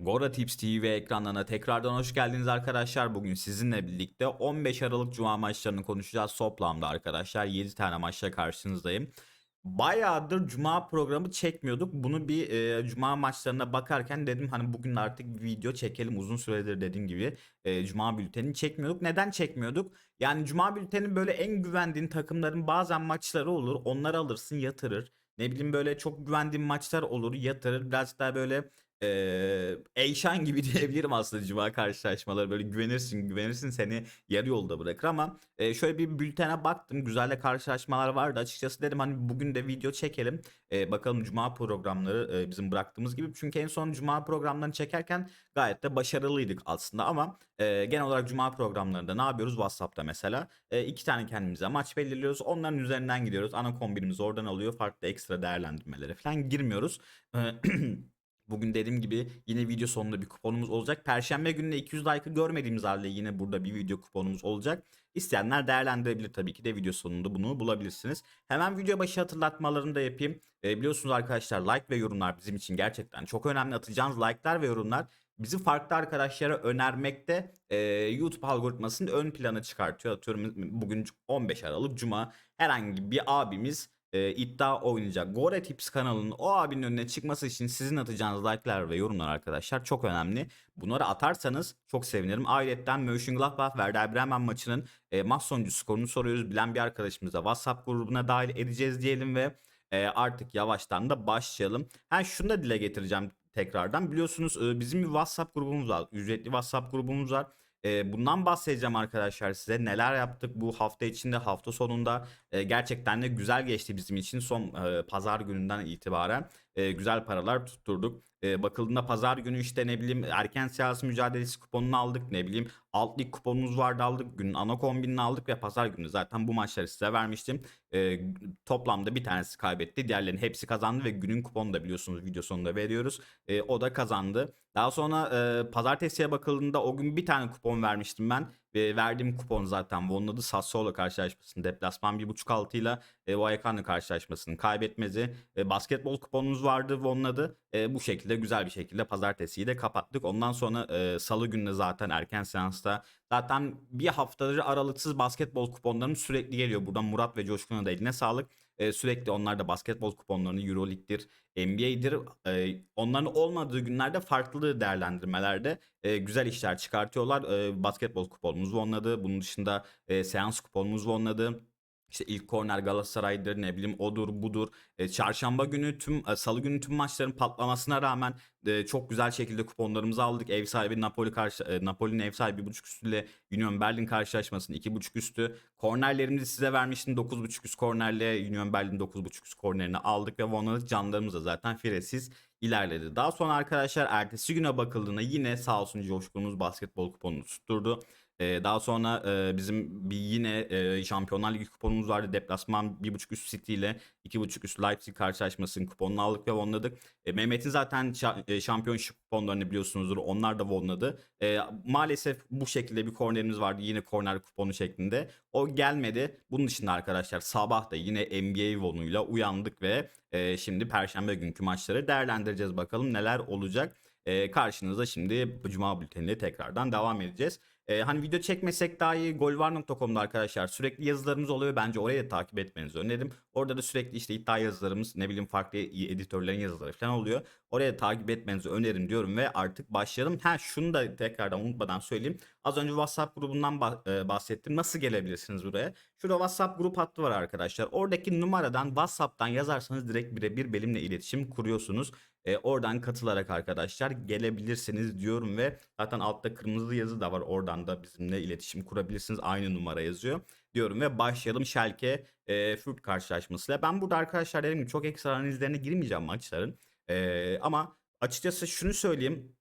Gora Tips TV ekranlarına tekrardan hoş geldiniz arkadaşlar. Bugün sizinle birlikte 15 Aralık Cuma maçlarını konuşacağız. Toplamda arkadaşlar 7 tane maçla karşınızdayım. Bayağıdır Cuma programı çekmiyorduk. Bunu bir e, Cuma maçlarına bakarken dedim hani bugün artık video çekelim. Uzun süredir dediğim gibi e, Cuma bültenini çekmiyorduk. Neden çekmiyorduk? Yani Cuma bültenin böyle en güvendiğin takımların bazen maçları olur. Onları alırsın yatırır. Ne bileyim böyle çok güvendiğin maçlar olur yatırır. Biraz daha böyle Eee Eyşan gibi diyebilirim aslında cuma karşılaşmaları. Böyle güvenirsin güvenirsin seni yarı yolda bırakır ama e, şöyle bir bültene baktım. Güzel de karşılaşmalar vardı. Açıkçası dedim hani bugün de video çekelim. E, bakalım cuma programları e, bizim bıraktığımız gibi. Çünkü en son cuma programlarını çekerken gayet de başarılıydık aslında ama e, genel olarak cuma programlarında ne yapıyoruz? WhatsApp'ta mesela e, iki tane kendimize maç belirliyoruz. Onların üzerinden gidiyoruz. Ana kombinimizi oradan alıyor. Farklı ekstra değerlendirmelere falan girmiyoruz. E, Bugün dediğim gibi yine video sonunda bir kuponumuz olacak. Perşembe gününe 200 like'ı görmediğimiz halde yine burada bir video kuponumuz olacak. İsteyenler değerlendirebilir tabii ki de video sonunda bunu bulabilirsiniz. Hemen video başı hatırlatmalarını da yapayım. E, biliyorsunuz arkadaşlar like ve yorumlar bizim için gerçekten çok önemli. Atacağınız like'lar ve yorumlar bizi farklı arkadaşlara önermekte e, YouTube algoritmasını ön plana çıkartıyor. Atıyorum bugün 15 Aralık Cuma herhangi bir abimiz e, iddia oynayacak. Gore Tips kanalının o abinin önüne çıkması için sizin atacağınız like'lar ve yorumlar arkadaşlar çok önemli. Bunları atarsanız çok sevinirim. Ayrıca Mönchengladbach Werder Bremen maçının e, maç sonucu skorunu soruyoruz. Bilen bir arkadaşımıza WhatsApp grubuna dahil edeceğiz diyelim ve e, artık yavaştan da başlayalım. Ha şunu da dile getireceğim tekrardan. Biliyorsunuz e, bizim bir WhatsApp grubumuz var. Ücretli WhatsApp grubumuz var. E, bundan bahsedeceğim arkadaşlar size. Neler yaptık bu hafta içinde, hafta sonunda. E, gerçekten de güzel geçti bizim için son e, pazar gününden itibaren. E, güzel paralar tutturduk. E, bakıldığında pazar günü işte ne bileyim erken siyasi mücadelesi kuponunu aldık. Ne bileyim alt lig kuponumuz vardı aldık. Günün ana kombinini aldık ve pazar günü zaten bu maçları size vermiştim. E, toplamda bir tanesi kaybetti. Diğerlerinin hepsi kazandı ve günün kuponu da biliyorsunuz video sonunda veriyoruz. E, o da kazandı. Daha sonra e, pazartesiye bakıldığında o gün bir tane kupon vermiştim ben. Ve verdiğim kupon zaten Vonladı Sassuolo karşılaşmasının deplasman 1.5 altıyla e, Vallecano karşılaşmasının kaybetmezi. E, basketbol kuponumuz vardı Vonladı. E, bu şekilde güzel bir şekilde pazartesiyi de kapattık. Ondan sonra e, salı günü zaten erken seansta zaten bir haftadır aralıksız basketbol kuponlarım sürekli geliyor. Buradan Murat ve Coşkun'a da eline sağlık. Sürekli onlar da basketbol kuponlarını Euroleague'dir, NBA'dir. Onların olmadığı günlerde farklı değerlendirmelerde güzel işler çıkartıyorlar. Basketbol kuponumuz vonladı. Bunun dışında seans kuponumuz vonladı. İşte ilk korner Galatasaray'dır ne bileyim odur budur. E, çarşamba günü tüm e, salı günü tüm maçların patlamasına rağmen e, çok güzel şekilde kuponlarımızı aldık. Ev sahibi Napoli karşı e, Napoli'nin ev sahibi 1.5 üstüyle Union Berlin karşılaşmasının 2.5 üstü. Kornerlerimizi size vermiştim 9.5 üst kornerle Union Berlin 9.5 üst kornerini aldık ve Vonladık canlarımız da zaten firesiz ilerledi. Daha sonra arkadaşlar ertesi güne bakıldığında yine sağ olsun coşkunumuz basketbol kuponunu tutturdu. Ee, daha sonra e, bizim bir yine e, Şampiyonlar Ligi kuponumuz vardı. Deplasman 1.5 üst City ile 2.5 üst Leipzig karşılaşmasının kuponunu aldık ve vonladık. E, Mehmet'in zaten şa- e, şampiyonşip kuponlarını biliyorsunuzdur. Onlar da vonladı. E, maalesef bu şekilde bir kornerimiz vardı. Yine korner kuponu şeklinde. O gelmedi. Bunun dışında arkadaşlar sabah da yine NBA vonuyla uyandık ve e, şimdi Perşembe günkü maçları değerlendireceğiz. Bakalım neler olacak. E, karşınızda şimdi Cuma bülteniyle tekrardan devam edeceğiz. Ee, hani video çekmesek daha iyi golvar.com'da arkadaşlar sürekli yazılarımız oluyor. Bence oraya da takip etmenizi öneririm. Orada da sürekli işte iddia yazılarımız ne bileyim farklı editörlerin yazıları falan oluyor. Oraya da takip etmenizi öneririm diyorum ve artık başlayalım. Ha şunu da tekrardan unutmadan söyleyeyim. Az önce WhatsApp grubundan e, bahsettim. Nasıl gelebilirsiniz buraya? Şurada WhatsApp grup hattı var arkadaşlar. Oradaki numaradan WhatsApp'tan yazarsanız direkt birebir benimle iletişim kuruyorsunuz. E, oradan katılarak arkadaşlar gelebilirsiniz diyorum ve zaten altta kırmızı yazı da var. Oradan da bizimle iletişim kurabilirsiniz. Aynı numara yazıyor diyorum ve başlayalım Schalke e, Fürth karşılaşmasıyla. Ben burada arkadaşlar dedim çok ekstra analizlerine girmeyeceğim maçların. E, ama açıkçası şunu söyleyeyim.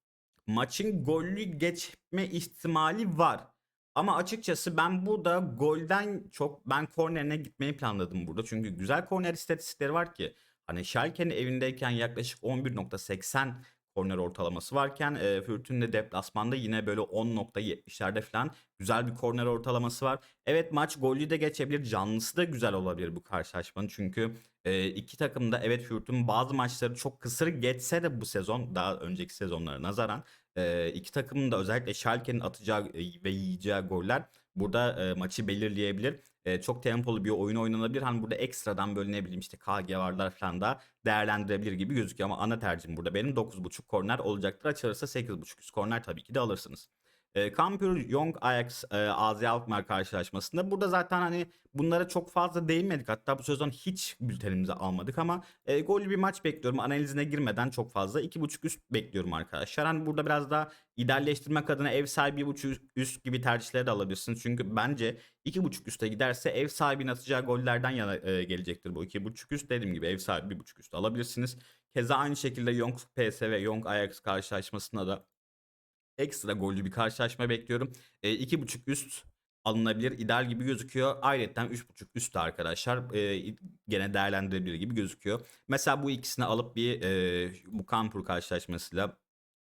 Maçın gollü geçme ihtimali var. Ama açıkçası ben burada golden çok ben kornerine gitmeyi planladım burada. Çünkü güzel korner istatistikleri var ki. Hani Schalke'nin evindeyken yaklaşık 11.80 korner ortalaması varken e, Fürth'ün de deplasmanda yine böyle 10.70'lerde falan güzel bir korner ortalaması var. Evet maç gollü de geçebilir. Canlısı da güzel olabilir bu karşılaşmanın. Çünkü e, iki takım da evet Fürth'ün bazı maçları çok kısır geçse de bu sezon daha önceki sezonlara nazaran e, iki takımın da özellikle Schalke'nin atacağı ve yiyeceği goller burada e, maçı belirleyebilir. E, çok tempolu bir oyun oynanabilir. Hani burada ekstradan böyle ne bileyim işte KG varlar falan da değerlendirebilir gibi gözüküyor ama ana tercihim burada benim 9.5 korner olacaktır. Açılırsa 8.5 üst korner tabii ki de alırsınız. E, Kampür Young Ajax e, Azi Alkmaar karşılaşmasında burada zaten hani bunlara çok fazla değinmedik. Hatta bu sezon hiç bültenimize almadık ama e, gollü bir maç bekliyorum. Analizine girmeden çok fazla 2.5 üst bekliyorum arkadaşlar. Hani burada biraz daha idealleştirmek adına ev sahibi 1.5 üst gibi tercihleri de alabilirsiniz. Çünkü bence 2.5 üste giderse ev sahibinin atacağı gollerden yana e, gelecektir bu. 2.5 üst dediğim gibi ev sahibi 1.5 üst alabilirsiniz. Keza aynı şekilde Young PSV Young Ajax karşılaşmasında da ekstra gollü bir karşılaşma bekliyorum. E, 2.5 üst alınabilir. ideal gibi gözüküyor. Ayrıca 3.5 üst arkadaşlar e, gene değerlendirebilir gibi gözüküyor. Mesela bu ikisini alıp bir e, bu Kampur karşılaşmasıyla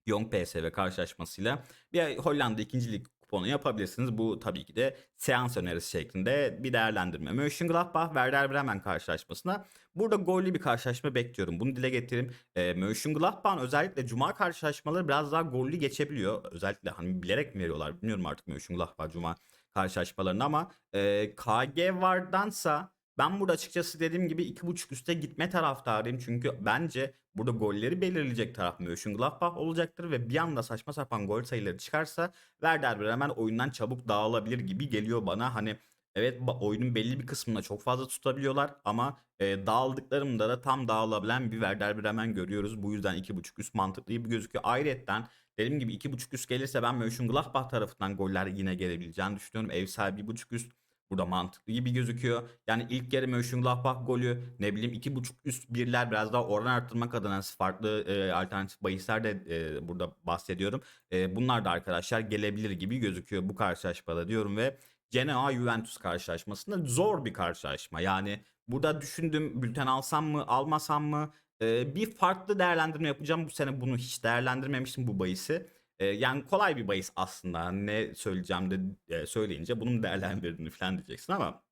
Young PSV karşılaşmasıyla bir Hollanda ikincilik kuponu yapabilirsiniz. Bu tabii ki de seans önerisi şeklinde bir değerlendirme. Mönchengladbach Werder Bremen karşılaşmasına burada gollü bir karşılaşma bekliyorum. Bunu dile getireyim. E, Mönchengladbach'ın özellikle cuma karşılaşmaları biraz daha gollü geçebiliyor. Özellikle hani bilerek mi veriyorlar bilmiyorum artık Mönchengladbach cuma karşılaşmalarını ama e, KG vardansa ben burada açıkçası dediğim gibi 2.5 üste gitme taraftarıyım. Çünkü bence burada golleri belirleyecek taraf Mönchengladbach olacaktır ve bir anda saçma sapan gol sayıları çıkarsa Werder Bremen oyundan çabuk dağılabilir gibi geliyor bana. Hani evet oyunun belli bir kısmında çok fazla tutabiliyorlar ama e, dağıldıklarında da tam dağılabilen bir Werder Bremen görüyoruz. Bu yüzden 2.5 üst mantıklı gibi gözüküyor. Ayrıca dediğim gibi 2.5 üst gelirse ben Mönchengladbach tarafından goller yine gelebileceğini düşünüyorum. Ev sahibi 1.5 üst burada mantıklı gibi gözüküyor. Yani ilk yarı Mönchengladbach golü ne bileyim 2.5 üst birler biraz daha oran arttırmak adına farklı e, alternatif bahisler de e, burada bahsediyorum. E, bunlar da arkadaşlar gelebilir gibi gözüküyor bu karşılaşmada diyorum ve Genoa Juventus karşılaşmasında zor bir karşılaşma. Yani burada düşündüm bülten alsam mı almasam mı e, bir farklı değerlendirme yapacağım. Bu sene bunu hiç değerlendirmemiştim bu bahisi. Yani kolay bir bahis aslında. Ne söyleyeceğim de söyleyince bunun değerlendirdiğini falan diyeceksin ama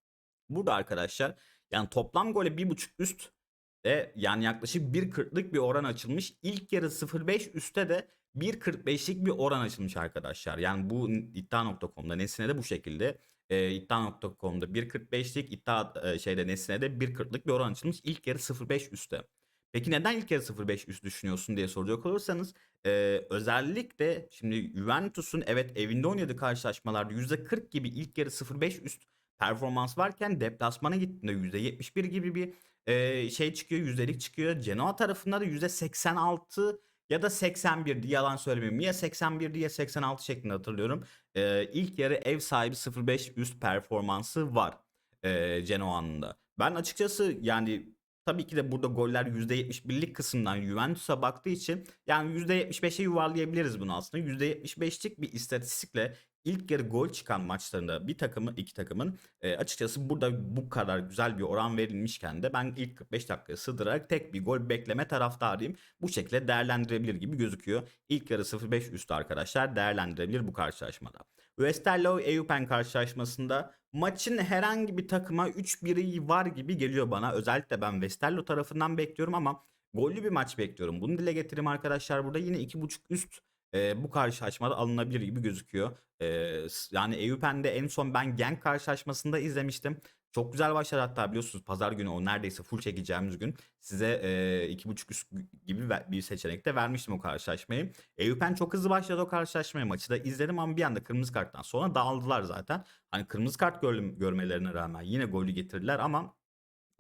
burada arkadaşlar yani toplam gole bir buçuk üst de yani yaklaşık 1.40'lık bir oran açılmış. İlk yarı 0.5 üstte de 1.45'lik bir oran açılmış arkadaşlar. Yani bu iddia.com'da Nesine de bu şekilde. E, iddia.com'da 1.45'lik iddia şeyde Nesine de 1.40'lık bir oran açılmış. İlk yarı 0.5 üstte. Peki neden ilk yarı 0.5 üst düşünüyorsun diye soracak olursanız e, özellikle şimdi Juventus'un evet evinde oynadığı karşılaşmalarda %40 gibi ilk yarı 0.5 üst performans varken deplasmana gittiğinde %71 gibi bir e, şey çıkıyor yüzdelik çıkıyor. Genoa tarafında da %86 ya da 81 yalan söylemeyeyim. Ya 81 ya 86 şeklinde hatırlıyorum. E, ilk yarı ev sahibi 0.5 üst performansı var e, Genoa'nın da. Ben açıkçası yani Tabii ki de burada goller %71'lik kısımdan Juventus'a baktığı için yani %75'e yuvarlayabiliriz bunu aslında. %75'lik bir istatistikle ilk yarı gol çıkan maçlarında bir takımın iki takımın e, açıkçası burada bu kadar güzel bir oran verilmişken de ben ilk 45 dakikaya sığdırarak tek bir gol bekleme taraftarıyım. Bu şekilde değerlendirebilir gibi gözüküyor. İlk yarı 0-5 üstü arkadaşlar değerlendirebilir bu karşılaşmada. Westerlo Eyüpen karşılaşmasında maçın herhangi bir takıma 3-1'i var gibi geliyor bana. Özellikle ben Westerlo tarafından bekliyorum ama gollü bir maç bekliyorum. Bunu dile getireyim arkadaşlar. Burada yine 2.5 üst e, bu karşılaşmada alınabilir gibi gözüküyor. E, yani Eyüpen'de en son ben Genk karşılaşmasında izlemiştim. Çok güzel başladı hatta biliyorsunuz pazar günü o neredeyse full çekeceğimiz gün size e, iki buçuk üst gibi bir seçenek de vermiştim o karşılaşmayı. Eyüpen çok hızlı başladı o karşılaşmayı maçı da izledim ama bir anda kırmızı karttan sonra dağıldılar zaten. Hani kırmızı kart gör, görmelerine rağmen yine golü getirdiler ama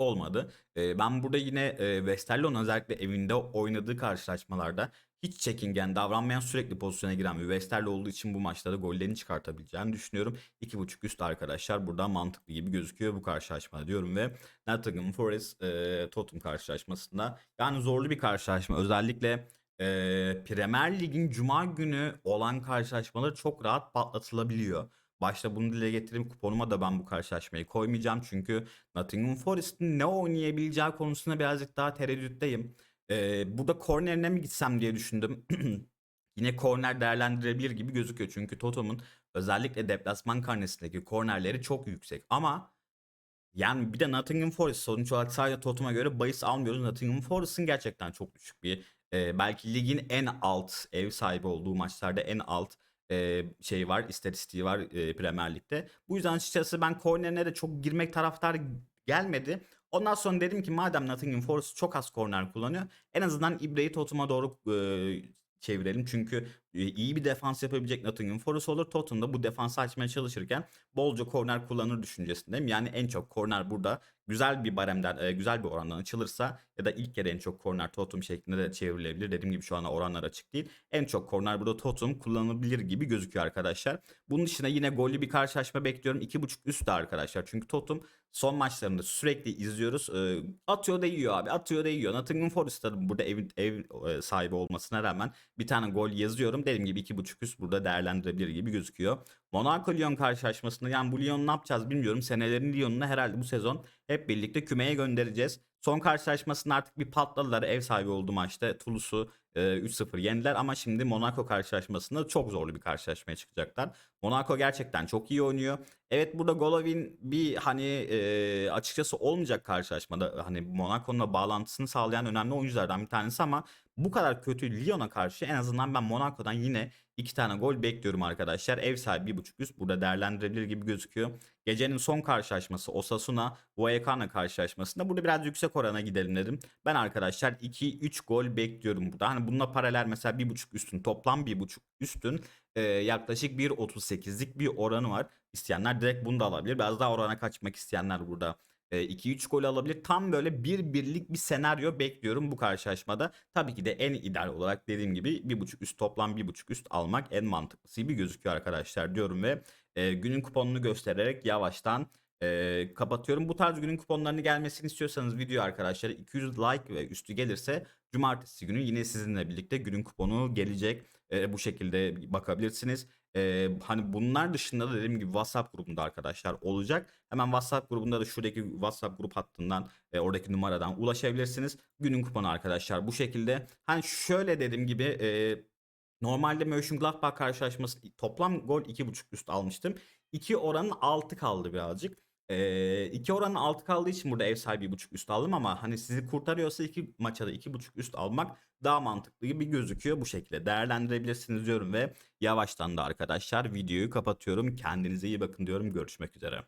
olmadı. E, ben burada yine e, Westerlo'nun özellikle evinde oynadığı karşılaşmalarda hiç çekingen davranmayan sürekli pozisyona giren bir Westerlo olduğu için bu maçlarda gollerini çıkartabileceğini düşünüyorum. 2.5 üst arkadaşlar burada mantıklı gibi gözüküyor bu karşılaşmada diyorum ve Nottingham Forest e, Tottenham karşılaşmasında yani zorlu bir karşılaşma özellikle e, Premier Lig'in Cuma günü olan karşılaşmaları çok rahat patlatılabiliyor. Başta bunu dile getireyim kuponuma da ben bu karşılaşmayı koymayacağım. Çünkü Nottingham Forest'in ne oynayabileceği konusunda birazcık daha tereddütteyim. Ee, burada kornerine mi gitsem diye düşündüm. Yine korner değerlendirebilir gibi gözüküyor. Çünkü Tottenham'ın özellikle deplasman karnesindeki kornerleri çok yüksek. Ama yani bir de Nottingham Forest sonuç olarak sadece Tottenham'a göre bahis almıyoruz. Nottingham Forest'ın gerçekten çok düşük bir e, belki ligin en alt ev sahibi olduğu maçlarda en alt e, şey var, istatistiği var e, Premier Lig'de. Bu yüzden açıkçası ben kornerine de çok girmek taraftar gelmedi. Ondan sonra dedim ki madem Nottingham Forest çok az korner kullanıyor en azından İbre'yi Tottenham'a doğru e, çevirelim. Çünkü iyi bir defans yapabilecek Nottingham Forest olur. Tottenham da bu defansı açmaya çalışırken bolca korner kullanır düşüncesindeyim. Yani en çok korner burada güzel bir baremden, e, güzel bir orandan açılırsa ya da ilk kere en çok korner Tottenham şeklinde de çevrilebilir. Dediğim gibi şu an oranlar açık değil. En çok korner burada Tottenham kullanılabilir gibi gözüküyor arkadaşlar. Bunun dışında yine gollü bir karşılaşma bekliyorum. 2.5 üst de arkadaşlar. Çünkü Tottenham son maçlarında sürekli izliyoruz. E, atıyor da yiyor abi. Atıyor da yiyor. Nottingham Forest'ta burada ev, ev e, sahibi olmasına rağmen bir tane gol yazıyorum. Dediğim gibi 2.5 üst burada değerlendirebilir gibi gözüküyor. Monaco Lyon karşılaşmasında yani bu Lyon ne yapacağız bilmiyorum. Senelerin Lyon'unu herhalde bu sezon hep birlikte kümeye göndereceğiz. Son karşılaşmasında artık bir patladılar. Ev sahibi oldu maçta. Toulouse'u e, 3-0 yendiler ama şimdi Monaco karşılaşmasında çok zorlu bir karşılaşmaya çıkacaklar. Monaco gerçekten çok iyi oynuyor. Evet burada Golovin bir hani e, açıkçası olmayacak karşılaşmada hani Monaco'nun bağlantısını sağlayan önemli oyunculardan bir tanesi ama bu kadar kötü Lyon'a karşı en azından ben Monaco'dan yine iki tane gol bekliyorum arkadaşlar. Ev sahibi bir buçuk üst burada değerlendirebilir gibi gözüküyor. Gecenin son karşılaşması Osasuna Vallecano karşılaşmasında burada biraz yüksek orana gidelim dedim. Ben arkadaşlar 2-3 gol bekliyorum burada. Hani bununla paralel mesela 1.5 üstün toplam 1.5 üstün e, yaklaşık 1.38'lik bir oranı var. İsteyenler direkt bunu da alabilir. Biraz daha orana kaçmak isteyenler burada 2-3 gol alabilir. Tam böyle bir birlik bir senaryo bekliyorum bu karşılaşmada. Tabii ki de en ideal olarak dediğim gibi 1.5 üst toplam 1.5 üst almak en mantıklısı gibi gözüküyor arkadaşlar diyorum ve e, günün kuponunu göstererek yavaştan e, kapatıyorum. Bu tarz günün kuponlarını gelmesini istiyorsanız video arkadaşlar 200 like ve üstü gelirse cumartesi günü yine sizinle birlikte günün kuponu gelecek. E, bu şekilde bakabilirsiniz. E, hani bunlar dışında da dediğim gibi WhatsApp grubunda arkadaşlar olacak. Hemen WhatsApp grubunda da şuradaki WhatsApp grup hattından e, oradaki numaradan ulaşabilirsiniz. Günün kuponu arkadaşlar bu şekilde. Hani şöyle dediğim gibi e, normalde Mönchengladbach karşılaşması toplam gol 2.5 üst almıştım. 2 oranın altı kaldı birazcık. Ee, iki oranın altı kaldığı için burada ev sahibi buçuk üst aldım ama hani sizi kurtarıyorsa iki maça da iki buçuk üst almak daha mantıklı gibi gözüküyor. Bu şekilde değerlendirebilirsiniz diyorum ve yavaştan da arkadaşlar videoyu kapatıyorum. Kendinize iyi bakın diyorum. Görüşmek üzere.